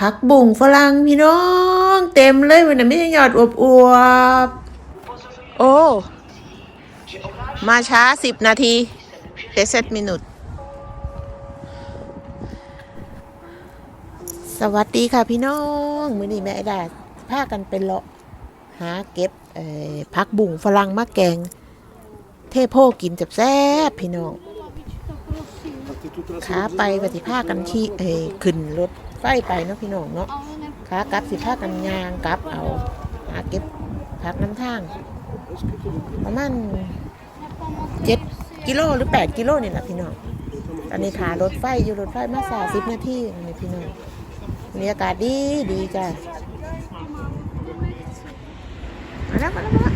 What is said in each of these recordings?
ผักบุ้งฝรั่งพี่น้อง เต็มเลยวันนี้ไม่ใช่ยอดอวบอวบๆโอ้ มาช้าสิบนาทีเดซตมินุตสวัสดีค่ะพี่น้องมื้อนี้แม่ไอดาพากันไปเลาะหาเก็บเอ่อผักบุ้งฝรั่งมาแกง เทโพกินจับแซ่บๆพี่น้องขาไปปฏิภาคกันที่เอยขึ้นรถ ไฟไปเนาะพี่น้องเนาะขากลับสิภาคกันยางกลับเอาหาเก็บผักน้ำทาง ประมาณเจ็ดกิโลหรือแปดกิโลนี่แหละพี่น้องตอนนี้ขารถไฟอยู่รถไฟมาสาสิบนาทีนี่พี่น้องบรรยากาศดีดีจ้ะมาแล้วมาแล้ว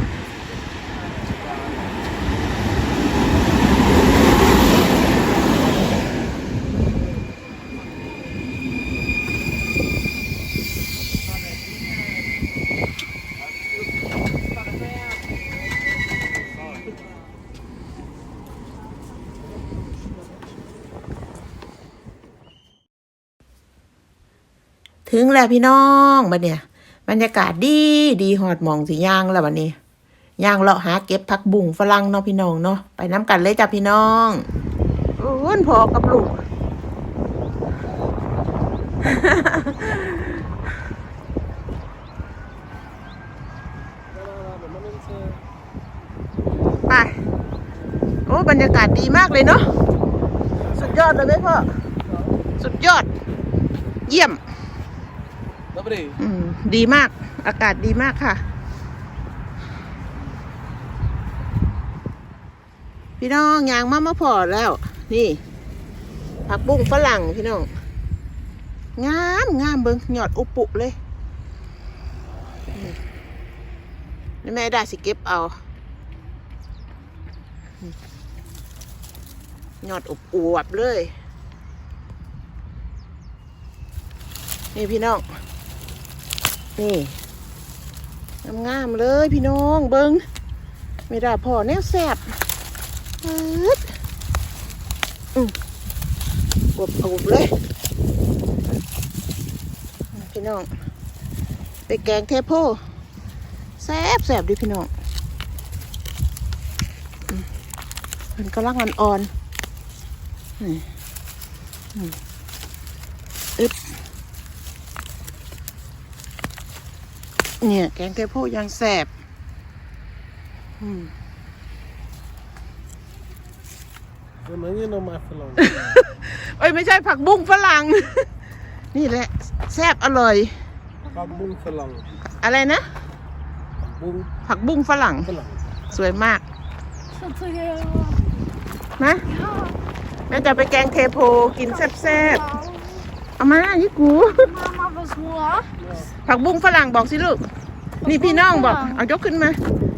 ถึงแล้วพี่น้องบัดเนี่ย บรรยากาศดีดีหอดมองสีย่างแล้วบัดนี้ย่างเลาะหาเก็บผักบุ้งฝรั่งเนาะพี่น้องเนาะไปน้ำกันเลยจ้ะพี่น้องโอ้นพอกับลูกไปโอ้บรรยากาศดีมากเลยเนาะสุดยอดเลยไหมพ่อ สุดยอด เยี่ยม อืมดีมาก อากาศดีมากค่ะ พี่น้องยางมามาพอแล้ว นี่ ผักบุ้งฝรั่งพี่น้อง งามงามเบิงหยอดอุปุเลยนี่แม่ได้สิเก็บเอาหยอดอุบอวบเลย นี่พี่น้อง นี่งามๆเลยพี่น้องเบิงไม่ได้พอแนวแสบปึ๊ดอืมบวบเอาบเลย พี่น้อง ไปแกงเทโพแซบแสบดิพี่น้องมันก็ลังอ่อนๆนี่อืมอึด เนี่ย แกงเทโพยังแสบอืม Ja, men je nog maar even lang. เอ้ย ไม่ใช่ผักบุ้งฝรั่ง นี่แหละแซบอร่อย Pak boem verlang. อะไรนะ Boem ผักบุ้งฝรั่ง verlang. สวยมาก Zat er heel... นะแม่จะไปแกงเทโพกินแซ่บๆ เอามายี่กู Mama was moe. ผักบุ้งฝรั่งบอกสิลูก นี่พี่น้องบอก เอายกขึ้นมา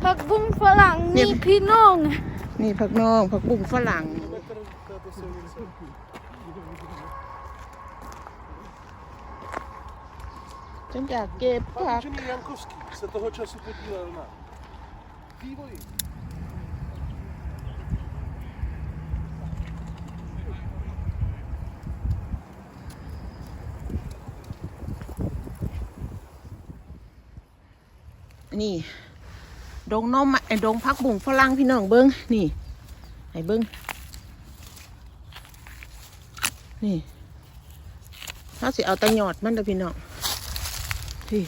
Pak boem verlang, Yep. niet pinong. นี่ผักน้องผักบุ้งฝรั่ง ฉันอยากเก็บผัก Jimmy Jankowski se toho času podílel na vývoji. นี่ ดงนมไอ้ดงพักบุ่งฝรั่งพี่น้องเบิ้งนี่ไอ้เบิ้งนี่เขาสิเอาแตะหยอดมันเด้อพี่น้องนี่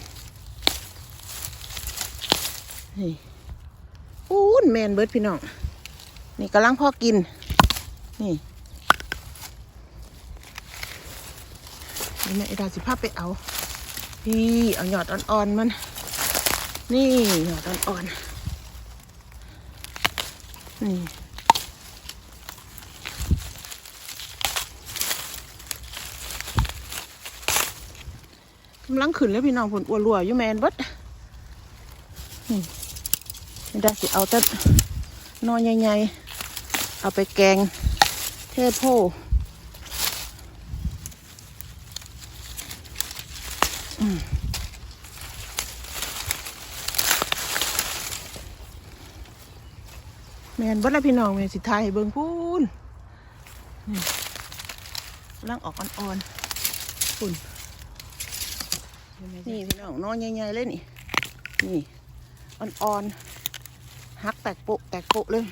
นี่อู้นแมนเบิดพี่น้อง นี่กำลังพ่อกิน นี่นี่แม่ไอ้ดาสิภาพไปเอา พี่เอาหยอดอ่อนๆมัน นี่หยอดอ่อนนี่กำลังขึ้นแล้วพี่น้องผลอ้วนรัวอยู่แมนบดนี่ได้สิเอาแต่นอนใหญ่ๆเอาไปแกงเทโพ แมนเบ่ละพี่น้องแมนสิทายให้เบิ่งพูนนี่ร่างออกอ่อนๆพูนนี่พี่น้องนอนใหญ่ๆเลยนี่ นี่อ่อนๆหักแตกโปะแตกโปะเลย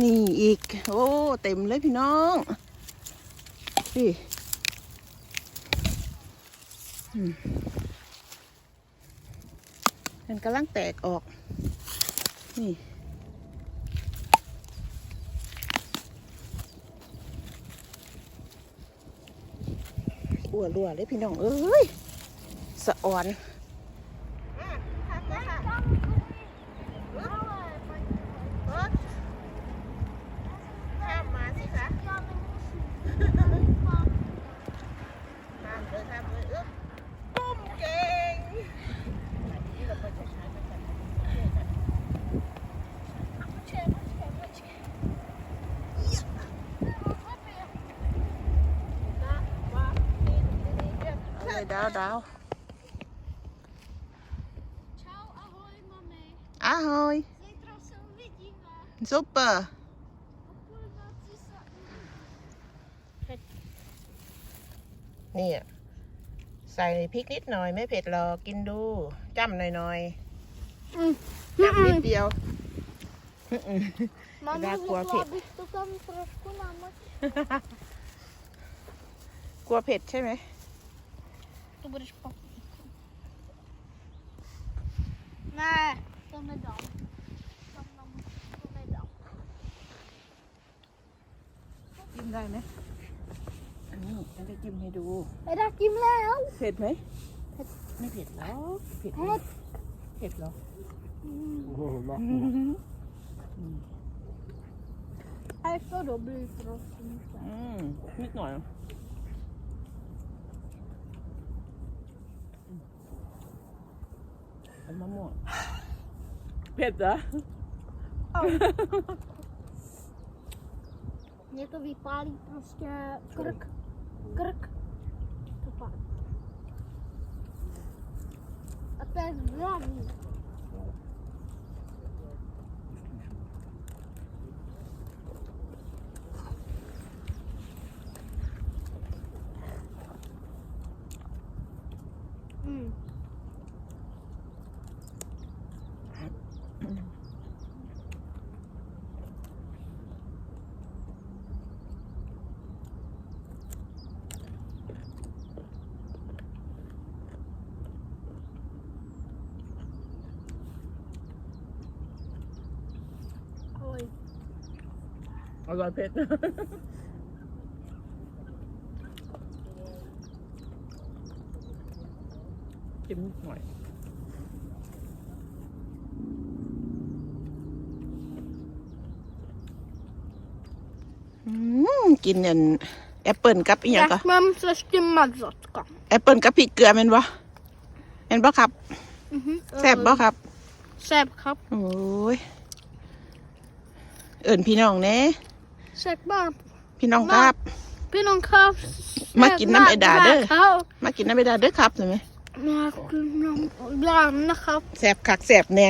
นี่อีก โอ้เต็มเลยพี่น้องนี่อื มันกำลังแตกออก นี่อ้วนรัวเลยพี่น้อง เอ้ย สะอ่อน ข้ามมาสิคะข้ามเลยข้ามเลยอึ๊บตุ้มเก่งนี่เราไปช้าๆกันเลยดาวดาว Ciao, ahoj, mami. อ้าฮอย Zítra se uvidíme. ซุปเปอร์ O půlnoci se uvidíme. นี่อะใส่พริกนิดหน่อยไม่เผ็ดหรอกกินดูจ้ำหน่อยๆจ้ำนิดเดียว Mama, Dá řekla kulaky. bych to tam trošku namočit. กลัวเผ็ดใช่ไหม To bude špatný. Ne, to nedám. Tam namočit to nedám. จิ้มได้ไหมอันนี้ฉันจะจิ้มให้ดู Eda tím leo. เผ็ดไหมไม่เผ็ดหรอกเผ็ดไหม Hed. เผ็ดหรอ A je to dobrý, prosím. อืมนิดหน่อย เป็นมะม่วงเผ็ดเหรอ Mě to vypálí prostě krk. Krk. To pak. A to je zdravý. อร่อยเผ็ดจิ้มนิดหน่อยอืมกินอันแอปเปิลกับอีหยังก็ Jak mám ještě mazotka. แอปเปิลกับพริกเกลือแม่นบ่แม่นบ่ครับ Mhm. แซ่บบ่ครับ แซ่บครับ โอ้ย เอิ่นพี่น้องแหน่ แซ่บบ้างพี่น้องครับ พี่น้องครับมากินน้ำไอ้ดาเด้อครับมากินน้ำไม่ได้เด้อครับใช่ไหมมากินน้ำดานะครับแสบคักแสบแน่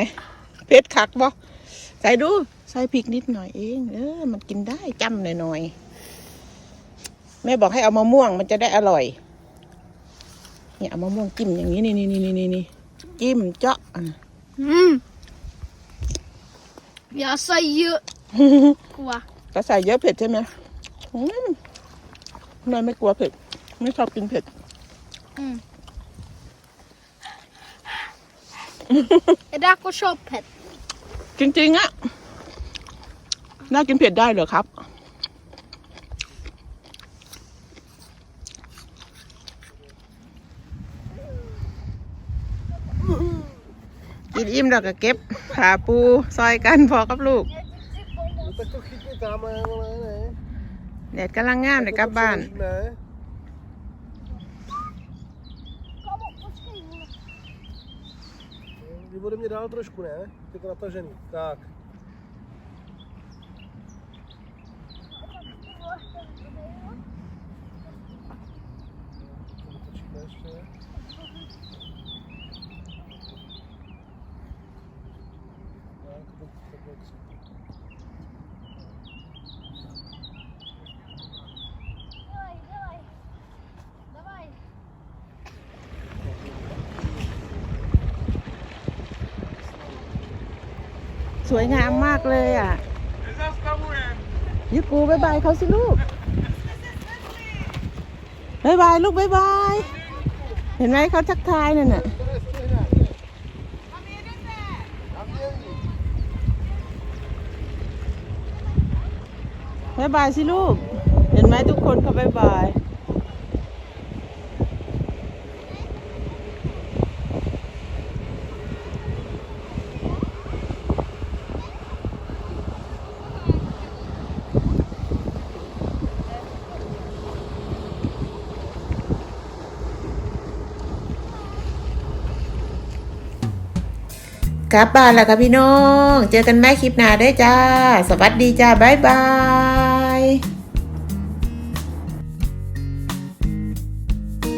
เผ็ดคักบ่ใส่ดู ใส่พริกนิดหน่อยเองเออมันกินได้จำหน่อยหน่อยๆแม่บอกให้เอามะม่วงมันจะได้อร่อย เนี่ยเอามะม่วงจิ้มอย่างนี้นี่นี่นี่นี่นี่จิ้มเจาะอะอืมอย่าใส่เยอะกว่าก็ใส่เยอะเผ็ดใช่ไหมอืมแม่ไม่กลัวเผ็ด ไม่ชอบกินเผ็ดอืมไอ้ดาก็ชอบเผ็ด จริงๆอะน่ากินเผ็ดได้เหรอครับ กินอิ่มแล้วก็เก็บขาปูซอยกันพอกับลูก No tak to chytni tamhle, vole, ne? แดดกำลังงามเดี๋ยวกลับบ้าน Ne? Vy ode mě dál trošku, ne? Je to natažený. Tak. สวยงามมากเลยอะยูกูบายบายเขาสิลูกบายบายลูกบายบาย เห็นไหมเขาทักทายนั่นน่ะบายบายสิลูก เห็นไหมทุกคนเขาบายบาย กลับบ้านแล้วค่ะพี่น้อง เจอกันใหม่คลิปหน้าได้จ้า สวัสดีจ้า บ๊ายบาย